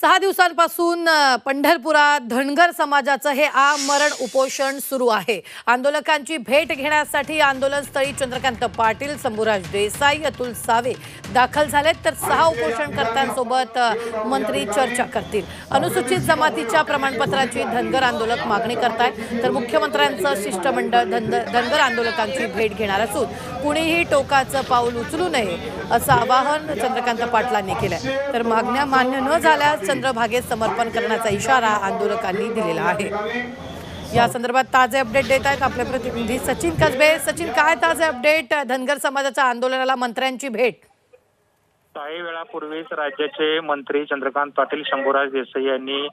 सहा दिवसांपासून पंढरपुरात धनगर समाजाचं हे आमरण उपोषण सुरू आहे. आंदोलकांची भेट घेण्यासाठी आंदोलनस्थळी चंद्रकांत पाटील शंभूराज देसाई अतुल सावे दाखल झालेत. तर सहा उपोषणकर्त्यांसोबत मंत्री चर्चा करतील. अनुसूचित जमातीच्या प्रमाणपत्राची धनगर आंदोलक मागणी करतायत. तर मुख्यमंत्र्यांचं शिष्टमंडळ धनगर धनगर आंदोलकांची भेट घेणार असून कुणीही टोकाचं पाऊल उचलू नये असं आवाहन चंद्रकांत पाटलांनी केलं तर मागण्या मान्य न झाल्यास चंद्रभागेत समर्पण करण्याचा इशारा आंदोलकांनी दिलेला आहे. या संदर्भात ताजे अपडेट देत आहेत आपले प्रतिनिधी सचिन कसबे. सचिन काय ताजे अपडेट? धनगर समाजाच्या आंदोलनाला मंत्र्यांची भेट. काही वेळापूर्वीच राज्याचे मंत्री चंद्रकांत पाटील शंभूराज देसाई यांनी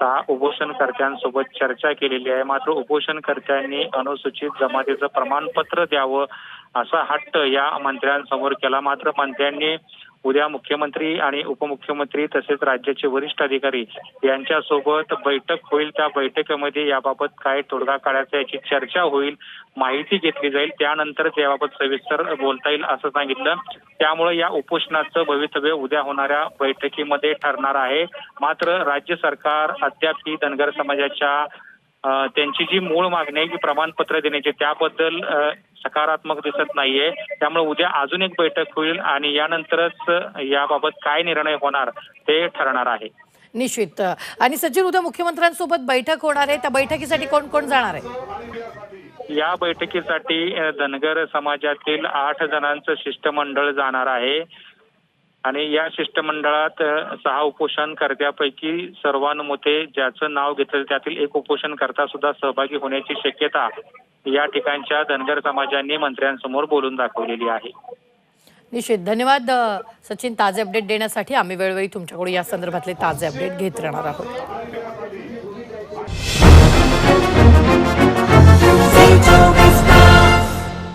सहा उपोषणकर्त्यांसोबत चर्चा केलेली आहे. मात्र उपोषणकर्त्यांनी अनुसूचित जमातीचं प्रमाणपत्र द्यावं असा हट्ट या मंत्र्यांसमोर केला. मात्र मंत्र्यांनी उद्या मुख्यमंत्री आणि उपमुख्यमंत्री तसेच राज्याचे वरिष्ठ अधिकारी यांच्यासोबत बैठक होईल. त्या बैठकीमध्ये याबाबत काय तोडगा काढायचा याची चर्चा होईल माहिती घेतली जाईल. त्यानंतरच याबाबत सविस्तर बोलता येईल असं सांगितलं. त्यामुळे या उपोषणाचं भवितव्य उद्या होणाऱ्या बैठकीमध्ये ठरणार आहे. मात्र राज्य सरकार अद्याप ही धनगर समाजाच्या त्यांची जी मूळ मागणी आहे की प्रमाणपत्र देण्याची त्याबद्दल सकारात्मक दिसत नाहीये. त्यामुळे उद्या अजून एक बैठक होईल आणि यानंतरच याबाबत काय निर्णय होणार ते ठरणार आहे. निश्चित. आणि सचिन उद्या मुख्यमंत्र्यांसोबत बैठक होणार आहे. त्या बैठकीसाठी कोण कोण जाणार आहे? या बैठकीसाठी धनगर समाजातील आठ जणांचं शिष्टमंडळ जाणार आहे. आणि या शिष्टमंडळात सहा उपोषणकर्त्यापैकी सर्वानुमते ज्याचं नाव घेतलं त्यातील एक उपोषणकर्ता सुद्धा सहभागी होण्याची शक्यता या ठिकाणच्या धनगर समाजांनी मंत्र्यांसमोर बोलून दाखवलेली आहे. निश्चित. धन्यवाद सचिन. ताजे अपडेट देण्यासाठी आम्ही वेळोवेळी तुमच्याकडून या संदर्भातले ताजे अपडेट घेत राहणार आहोत.